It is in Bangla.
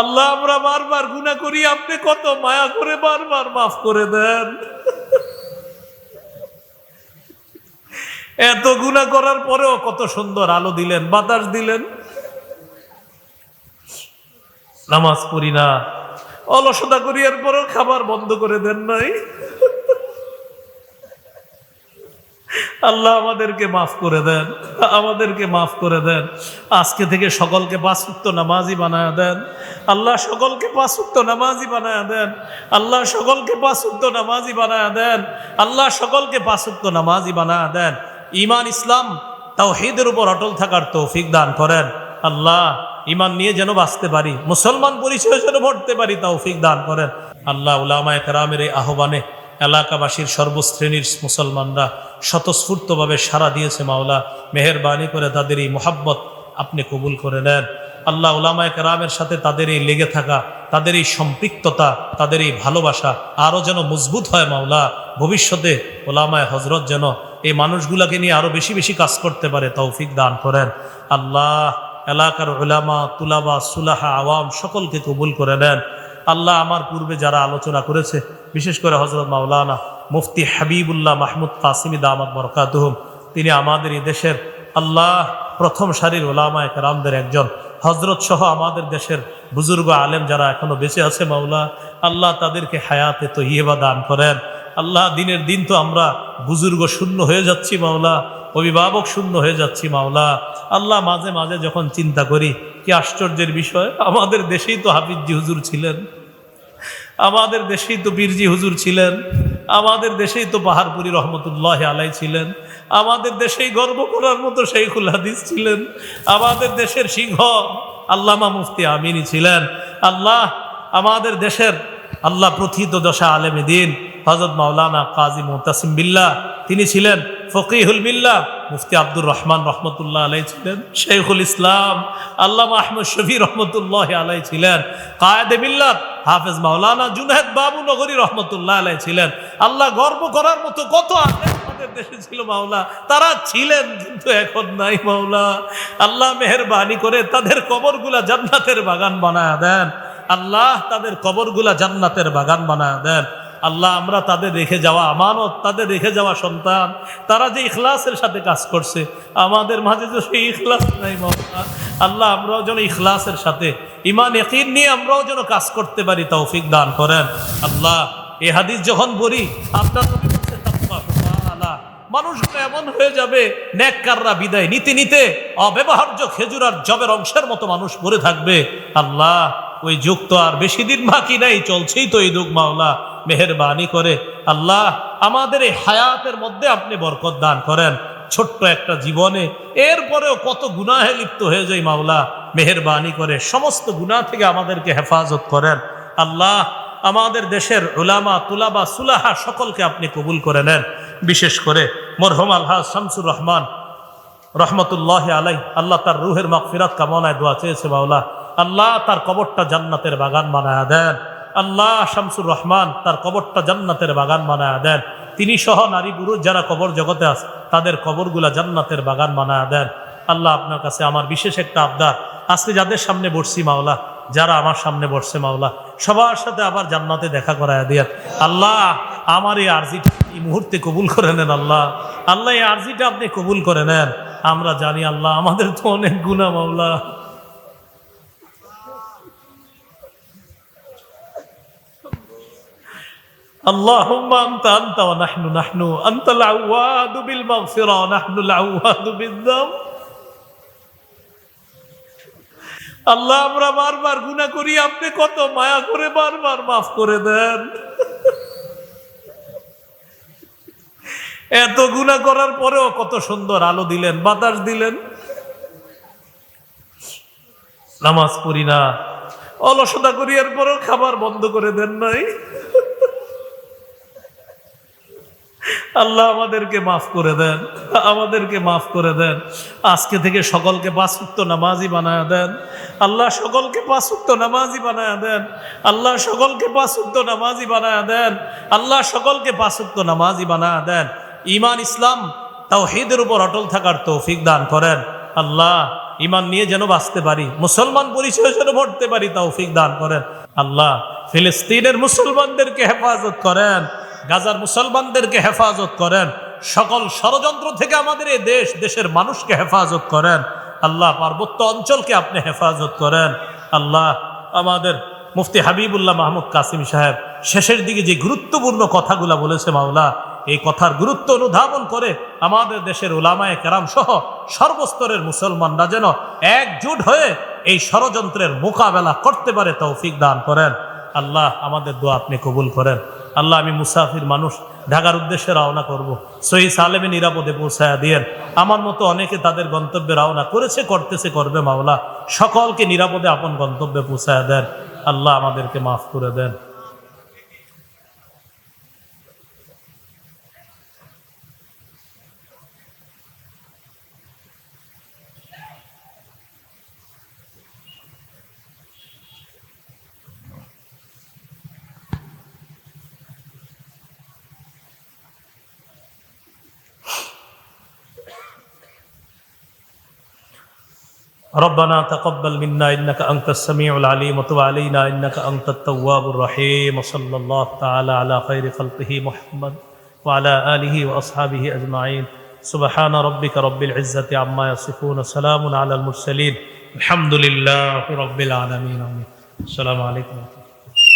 আল্লাহ, আমরা বারবার গুণা করি, আপনি কত মায়া করে বারবার মাফ করে দেন। এত গুণা করার পরেও কত সুন্দর আলো দিলেন, বাতাস দিলেন। নামাজ পড়ি না, অলসতা করি, এরপরও খাবার বন্ধ করে দেন নাই। আল্লাহ আমাদেরকে মাফ করে দেন, আমাদেরকে মাফ করে দেন। আজকে থেকে সকলকে পাঁচুক্ত নামাজি বানায় দেন। আল্লাহ সকলকে পাঁচুক্ত নামাজি বানায় দেন। আল্লাহ সকলকে পাঁচুক্ত নামাজি বানায় দেন। আল্লাহ সকলকে পাঁচুক্ত নামাজি বানায় দেন। ইমান ইসলাম, তাওহীদের উপর অটল থাকার তৌফিক দান করেন। আল্লাহ ইমান নিয়ে যেন বাঁচতে পারি, মুসলমান পরিচয় যেন ভরতে পারি, তৌফিক দান করেন। আল্লাহ উলামায়ে কেরামের এই আহ্বানে এলাকাবাসীর সর্বশ্রেণীর মুসলমানরা স্বতঃস্ফূর্তভাবে সাড়া দিয়েছে মাওলা। মেহরবানি করে তাদের এই মোহাব্বত আপনি কবুল করে নেন। আল্লাহ উলামায় কেরামের সাথে তাদের এই লেগে থাকা, তাদের এই সম্পৃক্ততা, তাদের এই ভালোবাসা আরও যেন মজবুত হয় মাওলা। ভবিষ্যতে ওলামায় হজরত যেন এই মানুষগুলাকে নিয়ে আরও বেশি বেশি কাজ করতে পারে, তৌফিক দান করেন। আল্লাহ এলাকার ওলামা তুলাবা, সুলাহা, আওয়াম সকলকে কবুল করে নেন। আল্লাহ আমার পূর্বে যারা আলোচনা করেছে, বিশেষ করে হজরত মাওলানা মুফতি হাবিবুল্লাহ মাহমুদ কাসিমি দামাদ বরকাতুহম তিনি আমাদের এই দেশের আল্লাহ প্রথম সারির ওলামায় কেরামদের একজন। হজরত সহ আমাদের দেশের বুজুর্গ আলেম যারা এখনও বেঁচে আছে, মাওলা, আল্লাহ তাদেরকে হায়াতে তো ইয়েবা দান করেন। আল্লাহ, দিনের দিন তো আমরা বুজুর্গ শূন্য হয়ে যাচ্ছি, মাওলা, অভিভাবক শূন্য হয়ে যাচ্ছি, মাওলা। আল্লাহ, মাঝে মাঝে যখন চিন্তা করি কি আশ্চর্যের বিষয়? আমাদের দেশেই তো হাফিজি হুজুর ছিলেন। আমাদের দেশেই তো বীরজি হুজুর ছিলেন। আমাদের দেশেই তো পাহাড়পুরি রহমতুল্লাহ আলাই ছিলেন। আমাদের দেশেই গর্ব করার মতো শেখুল হাদিস ছিলেন। আমাদের দেশের সিংহ আল্লামা মুফতি আমিনী ছিলেন। আল্লাহ আমাদের দেশের আল্লাহ প্রথিত দশা আলেমে দিন হজরত মাওলানা কাজী মোতাসিম বিল্লাহ। তিনি ছিলেন ফকিহুল বিল্লাহ, মুফতি আব্দুর রহমান রহমতুল্লাহ আলাই ছিলেন শেখুল ইসলাম আল্লাহ আহমদ শফি রহমতুল্লাহ আলাই ছিলেন, কায়েদে বিল্লাত হাফেজ মাওলানা জুনাহেদ বাবু নগরী রহমতুল্লাহ আলাই ছিলেন। আল্লাহ গর্ব করার মতো কত আমাদের দেশে ছিল মাওলা, তারা ছিলেন কিন্তু এখন নাই মাওলা। আল্লাহ মেহরবানি করে তাদের কবরগুলা জান্নাতের বাগান বানায় দেন। আল্লাহ তাদের কবরগুলা জান্নাতের বাগান বানায় দেন। আল্লাহ আমরা তাদের রেখে যাওয়া আমানত, তাদের রেখে যাওয়া সন্তান, তারা যে ইখলাসের সাথে কাজ করছে, আমাদের মাঝে তো সেই ইখলাস নাই মাওলা আল্লাহ আমরাও যেন ইখলাসের সাথে ইমান একিন নিয়ে আমরাও যেন কাজ করতে পারি, তৌফিক দান করেন। আল্লাহ, এ হাদিস যখন বলি আপনার মানুষগুলো এমন হয়ে যাবে নেককাররা বিদায় নিতে নিতে অব্যবহার্য খেজুর আর জবের অংশের মতো মানুষ পড়ে থাকবে। আল্লাহ ওই যুগ তো আর বেশি দিন বাকি নাই, চলছেই তো এই যুগ মাওলা। মেহরবানি করে আল্লাহ আমাদের এই হায়াতের মধ্যে আপনি বরকত দান করেন। ছোট্ট একটা জীবনে, এরপরেও কত গুনাহে লিপ্ত হয়ে যায় মাওলা। মেহরবানি করে সমস্ত গুনাহ থেকে আমাদেরকে হেফাজত করেন। আল্লাহ আমাদের দেশের উলামা, তুলাবা, সুলাহা সকলকে আপনি কবুল করে নেন। বিশেষ করে মরহম আলহা শামসুর রহমান রহমতুল্লাহ আলাই আল্লাহ তার রুহের মাগফিরাত কামনায় দোয়া চেয়েছে মাওলা। আল্লাহ তার কবরটা জান্নাতের বাগান বানায় দেন। আল্লাহ শামসুর রহমান তার কবরটা জান্নাতের বাগান বানায় দেন। তিনি সহ নারী পুরুষ যারা কবর জগতে আছে, তাদের কবরগুলা জান্নাতের বাগান বানায় দেন। আল্লাহ আপনার কাছে আমার বিশেষ একটা আবদার। আজকে যাদের সামনে বসছি মাওলা, যারা আমার সামনে বসছে মাওলা, সবার সাথে আবার জান্নাতে দেখা করায় দিয়ে আল্লাহ, আমার এই আর্জিটা এই মুহূর্তে কবুল করে নেন আল্লাহ। আল্লাহ, এই আর্জিটা আপনি কবুল করে নেন। আমরা জানি আল্লাহ আমাদের তো অনেক গুণা মাওলা। اللهم أنت أنت ونحن نحن أنت العواد بالمغفرة ونحن العواد بالذنب আল্লাহ আমরা বারবার গুনাহ করি আপনি কত মায়া করে বারবার মাফ করে দেন এত গুনাহ করার পরেও কত সুন্দর আলো দিলেন বাতাস দিলেন নামাজ পড়ি না অলসতা করি এর পরেও খাবার বন্ধ করে দেন নাই আল্লাহ আমাদেরকে মাফ করে দেন, আমাদেরকে মাফ করে দেন। আজকে থেকে সকলকে পাঁচুক্ত নামাজি বানায় দেন। আল্লাহ সকলকে পাঁচুক্ত নামাজি বানায় দেন। আল্লাহ সকলকে পাঁচুক্ত নামাজি বানায় দেন। আল্লাহ সকলকে পাঁচুক্ত নামাজি বানায় দেন। ইমান ইসলাম, তাওহীদের উপর অটল থাকার তৌফিক দান করেন। আল্লাহ ইমান নিয়ে যেন বাঁচতে পারি, মুসলমান পরিচয় যেন মরতে পারি, তৌফিক দান করেন। আল্লাহ ফিলিস্তিনের মুসলমানদেরকে হেফাজত করেন। গাজার মুসলমানদেরকে হেফাজত করেন। সকল ষড়যন্ত্র থেকে আমাদের এই দেশ, দেশের মানুষকে হেফাজত করেন। আল্লাহ পার্বত্য অঞ্চলকে আপনি হেফাজত করেন। আল্লাহ আমাদের মুফতি হাবিবুল্লাহ মাহমুদ কাসিম সাহেব শেষের দিকে যে গুরুত্বপূর্ণ কথাগুলা বলেছে মাওলা, এই কথার গুরুত্ব অনুধাবন করে আমাদের দেশের ওলামায় কেরাম সহ সর্বস্তরের মুসলমানরা যেন একজুট হয়ে এই ষড়যন্ত্রের মোকাবেলা করতে পারে, তৌফিক দান করেন। আল্লাহ আমাদের দোয়া আপনি কবুল করেন। আল্লাহ আমি মুসাফির মানুষ, ঢাকার উদ্দেশ্যে রওনা করব। সহি সালেমে নিরাপদে পৌঁছায়া দিয়েন আমার মতো অনেকে তাদের গন্তব্যে রওনা করেছে, করতেছে, করবে মাওলা। সকলকে নিরাপদে আপন গন্তব্যে পৌঁছায়া দেন। আল্লাহ আমাদেরকে মাফ করে দেন। ربنا تقبل منا إنك أنت السميع العليم وتب علينا إنك أنت التواب الرحيم وصلى الله تعالى على خير خلقه محمد وعلى آله وأصحابه أجمعين. سبحان ربك رب العزة عما يصفون سلام على المرسلين. الحمد لله رب العالمين. السلام عليكم ورحمة الله.